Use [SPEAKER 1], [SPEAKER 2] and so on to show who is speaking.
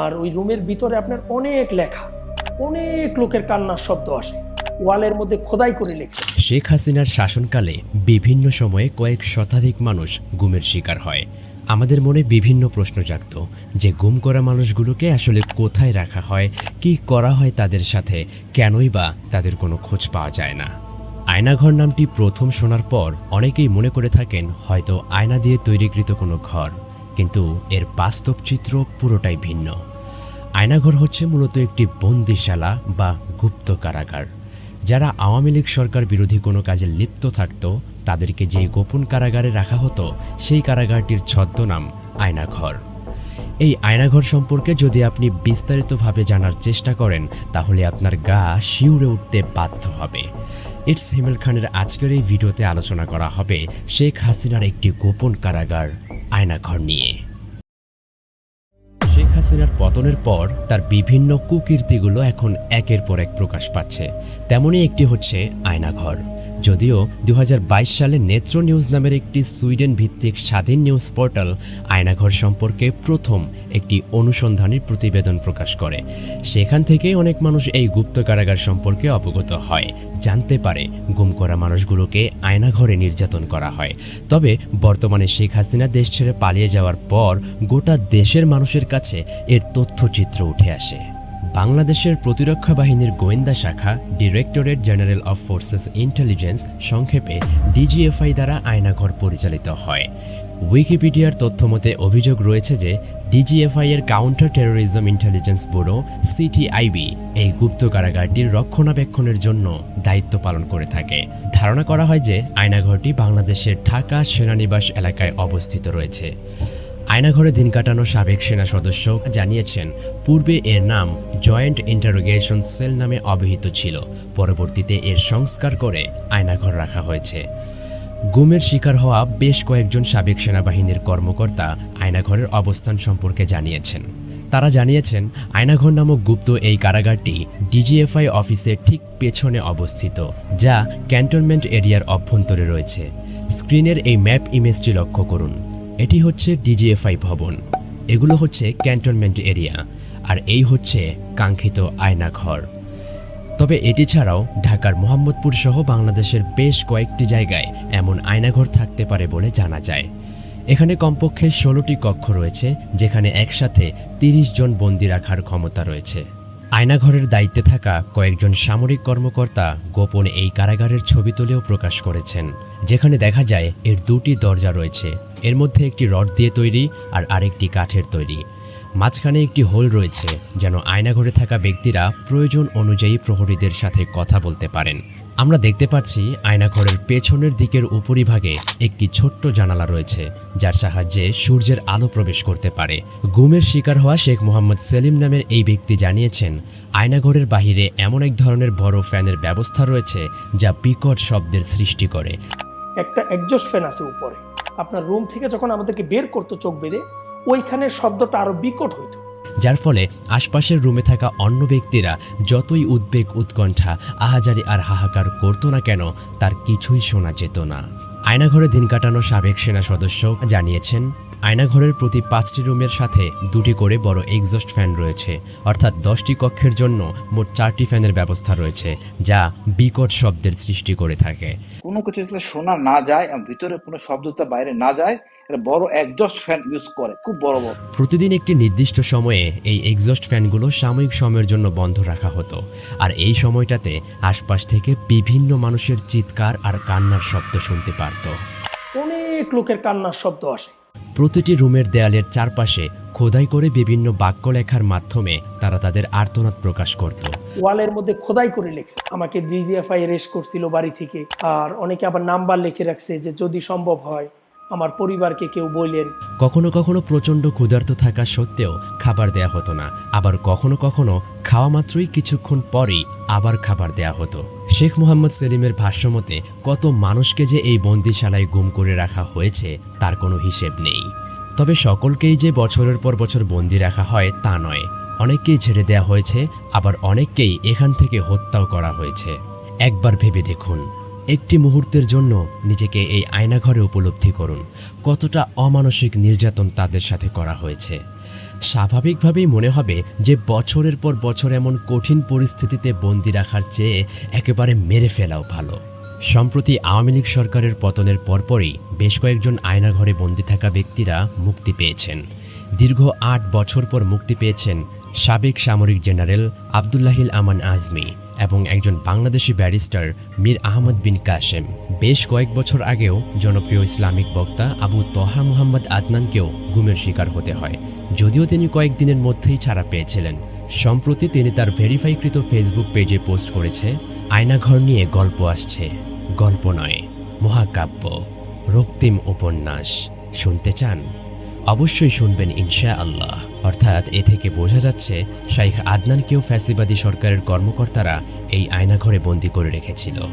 [SPEAKER 1] আর ওই রুমের ভিতরে আপনার অনেক লেখা, অনেক লোকের কান্নার শব্দ আসে। ওয়ালের মধ্যে খোদাই করে লেখছে।
[SPEAKER 2] শেখ হাসিনার শাসনকালে বিভিন্ন সময়ে কয়েক শতাধিক মানুষ গুমের শিকার হয়। আমাদের মনে বিভিন্ন প্রশ্ন জাগত যে গুম করা মানুষগুলোকে আসলে কোথায় রাখা হয়, কি করা হয় তাদের সাথে, কেনই বা তাদের কোনো খোঁজ পাওয়া যায় না। আয়নাঘর নামটি প্রথম শোনার পর অনেকেই মনে করে থাকেন হয়তো আয়না দিয়ে তৈরিকৃত কোনো ঘর। কিন্তু এর বাস্তব চিত্র পুরোটাই ভিন্ন। আয়নাঘর হচ্ছে মূলত একটি বন্দিশালা বা গুপ্ত কারাগার। যারা আওয়ামী লীগ সরকার বিরোধী কোনো কাজে লিপ্ত থাকত, তাদেরকে যেই গোপন কারাগারে রাখা হতো, সেই কারাগারটির ছদ্মনাম আয়নাঘর। এই আয়নাঘর সম্পর্কে যদি আপনি বিস্তারিতভাবে জানার চেষ্টা করেন, তাহলে আপনার গা শিউরে উঠতে বাধ্য হবে। ইটস হিমেল খানের আজকের এই ভিডিওতে আলোচনা করা হবে শেখ হাসিনার একটি গোপন কারাগার। আয়নাঘর নিয়ে। শেখ হাসিনার পতনের পর তার বিভিন্ন কুকীর্তিগুলো এখন একের পর এক প্রকাশ পাচ্ছে। তেমনই একটি হচ্ছে আয়নাঘর। যদিও দু হাজার বাইশ সালে নেত্র নিউজ নামের একটি সুইডেন ভিত্তিক স্বাধীন নিউজ পোর্টাল আয়নাঘর সম্পর্কে প্রথম একটি অনুসন্ধানী প্রতিবেদন প্রকাশ করে। সেখান থেকেই অনেক মানুষ এই গুপ্ত কারাগার সম্পর্কে অবগত হয়। জানতে পারে, গুম করা মানুষগুলোকে আয়নাঘরে নির্যাতন করা হয়। তবে বর্তমানে শেখ হাসিনা দেশ ছেড়ে পালিয়ে যাওয়ার পর গোটা দেশের মানুষের কাছে এর তথ্যচিত্র উঠে আসে। বাংলাদেশের প্রতিরক্ষা বাহিনীর গোয়েন্দা শাখা, directorate general of forces intelligence, সংক্ষেপে ডিজিএফআই দ্বারা আয়নাঘর পরিচালিত হয়। উইকিপিডিয়ার তথ্যমতে অভিযোগ রয়েছে যে ডিজিএফআই এর counter terrorism intelligence bureau CTIB এই গুপ্ত কারাগারটির রক্ষণাবেক্ষণের জন্য দায়িত্ব পালন করে থাকে। ধারণা করা হয় যে, আয়নাঘরটি বাংলাদেশের ঢাকা সেনানিবাস এলাকায় অবস্থিত রয়েছে। আয়নাঘরে দিন কাটানো সাবেক সেনা সদস্য জানিয়েছেন, পূর্বে এর নাম জয়েন্ট ইন্টারোগেশন সেল নামে অভিহিত ছিল। পরবর্তীতে এর সংস্কার করে আয়নাঘর রাখা হয়েছে। গুমের শিকার হওয়া বেশ কয়েকজন সাবেক সেনাবাহিনীর কর্মকর্তা আয়নাঘরের অবস্থান সম্পর্কে জানিয়েছেন। তারা জানিয়েছেন, আয়নাঘর নামক গুপ্ত এই কারাগারটি ডিজিএফআই অফিসের ঠিক পেছনে অবস্থিত, যা ক্যান্টনমেন্ট এরিয়ার অভ্যন্তরে রয়েছে। স্ক্রিনের এই ম্যাপ ইমেজটি লক্ষ্য করুন। এটি হচ্ছে ডিজিএফআই ভবন। এগুলো হচ্ছে ক্যান্টনমেন্ট এরিয়া, আর এই হচ্ছে কাঙ্ক্ষিত আয়নাঘর। তবে এটি ছাড়াও ঢাকার মোহাম্মদপুর সহ বাংলাদেশের বেশ কয়েকটি জায়গায় এমন আয়নাঘর থাকতে পারে বলে জানা যায়। এখানে কমপক্ষে ষোলোটি কক্ষ রয়েছে, যেখানে একসাথে তিরিশ জন বন্দি রাখার ক্ষমতা রয়েছে। আয়নাঘরের দায়িত্বে থাকা কয়েকজন সামরিক কর্মকর্তা গোপনে এই কারাগারের ছবি তুলেও প্রকাশ করেছেন, যেখানে দেখা যায় এর দুটি দরজা রয়েছে। এর মধ্যে একটি রড দিয়ে তৈরি আর আরেকটি কাঠের তৈরি। মাঝখানে একটি হোল রয়েছে, যেন আয়নাঘরে থাকা ব্যক্তিরা প্রয়োজন অনুযায়ী প্রহরীদের সাথে কথা বলতে পারেন। আমরা দেখতে পাচ্ছি আয়নাঘরের পেছনের দিকের উপরিভাগে একটি ছোট্ট জানালা রয়েছে, যার সাহায্যে সূর্যের আলো প্রবেশ করতে পারে। গুমের শিকার হওয়া শেখ মোহাম্মদ সেলিম নামের এই ব্যক্তি জানিয়েছেন, আয়নাঘরের বাহিরে এমন এক ধরনের বড় ফ্যানের ব্যবস্থা রয়েছে, যা বিকট শব্দের সৃষ্টি করে।
[SPEAKER 1] একটা একজস্ট ফ্যান আছে উপরে। আপনার রুম থেকে যখন আমাদেরকে বের করতো চোখ বেঁধে ওইখানে শব্দটা আরও বিকট হইত।
[SPEAKER 2] যার ফলে আশপাশের রুমে থাকা অন্য ব্যক্তিরা যতই উদ্বেগ, উৎকণ্ঠা, আহাজারি আর হাহাকার করতো না কেন, তার কিছুই শোনা যেত না। আয়নাঘরে দিন কাটানো সাবেক সেনা সদস্য জানিয়েছেন আয়নাঘরের প্রতি পাঁচটি রুমের সাথে দুটি করে বড় এক্সস্ট ফ্যান রয়েছে অর্থাৎ দশটি কক্ষের জন্য মোট চারটি ফ্যানের ব্যবস্থা রয়েছে যা বিকট শব্দের সৃষ্টি করে থাকে।
[SPEAKER 3] কোনো কিছু যাতে শোনা না যায় এবং ভিতরে কোনো শব্দটা বাইরে না যায় বড় একজস্ট ফ্যান ইউজ করে খুব বড় বড়।
[SPEAKER 2] প্রতিদিন একটি নির্দিষ্ট সময়ে এই এক্সস্ট ফ্যানগুলো সাময়িক সময়ের জন্য বন্ধ রাখা হতো আর এই সময়টাতে আশপাশ থেকে বিভিন্ন মানুষের চিৎকার আর কান্নার শব্দ শুনতে পারত।
[SPEAKER 1] অনেক লোকের কান্নার শব্দ আসে।
[SPEAKER 2] প্রতিটি রুমের দেয়ালের চারপাশে খোদাই করে বিভিন্ন বাক্য লেখার মাধ্যমে তারা তাদের আর্তনাদ প্রকাশ করত।
[SPEAKER 1] ওয়ালের মধ্যে খোদাই করে লিখছে। আমাকে ডিজিএফআই রেস করছিল বাড়ি থেকে। আর অনেকে আবার নাম্বার লিখে রাখছে যে যদি সম্ভব হয় আমার পরিবারকে কেউ বললেন
[SPEAKER 2] কখনো কখনো প্রচণ্ড ক্ষুধার্ত থাকা সত্ত্বেও খাবার দেয়া হতো না। আবার কখনো কখনো খাওয়া মাত্রই কিছুক্ষণ পরেই আবার খাবার দেয়া হতো। শেখ মোহাম্মদ সেলিমের ভাষ্যমতে, কত মানুষকে যে এই বন্দিশালায় গুম করে রাখা হয়েছে, তার কোনো হিসেব নেই। তবে সকলকেই যে বছরের পর বছর বন্দি রাখা হয়, তা নয়। অনেককেই ছেড়ে দেয়া হয়েছে, আবার অনেককেই এখান থেকে হত্যাও করা হয়েছে। একবার ভেবে দেখুন, একটি মুহূর্তের জন্য নিজেকে এই আয়নাঘরে উপলব্ধি করুন, কতটা অমানসিক নির্যাতন তাদের সাথে করা হয়েছে। স্বাভাবিকভাবেই মনে হবে যে বছরের পর বছর এমন কঠিন পরিস্থিতিতে বন্দি রাখার চেয়ে একেবারে মেরে ফেলাও ভালো। সম্প্রতি আওয়ামী লীগ সরকারের পতনের পরপরই বেশ কয়েকজন আয়নাঘরে বন্দি থাকা ব্যক্তিরা মুক্তি পেয়েছেন। দীর্ঘ আট বছর পর মুক্তি পেয়েছেন সাবেক সামরিক জেনারেল আবদুল্লাহিল আমান আজমি। এবং একজন বাংলাদেশি ব্যারিস্টার মীর আহমদ বিন কাশেম। বেশ কয়েক বছর আগেও জনপ্রিয় ইসলামিক বক্তা আবু তহা মুহাম্মদ আদনানকেও গুমের শিকার হতে হয়। যদিও তিনি কয়েকদিনের মধ্যেই ছাড়া পেয়েছিলেন। সম্প্রতি তিনি তার ভেরিফাইকৃত ফেসবুক পেজে পোস্ট করেছে, আয়নাঘর নিয়ে গল্প আসছে। গল্প নয়, মহাকাব্য, রক্তিম উপন্যাস। শুনতে চান? অবশ্যই শুনবেন ইনশা আল্লাহ অর্থাৎ এ থেকে বোঝা যাচ্ছে শাইখ আদনানকেও ফ্যাসিবাদী সরকারের কর্মকর্তারা এই আয়নাঘরে বন্দি করে রেখেছিল।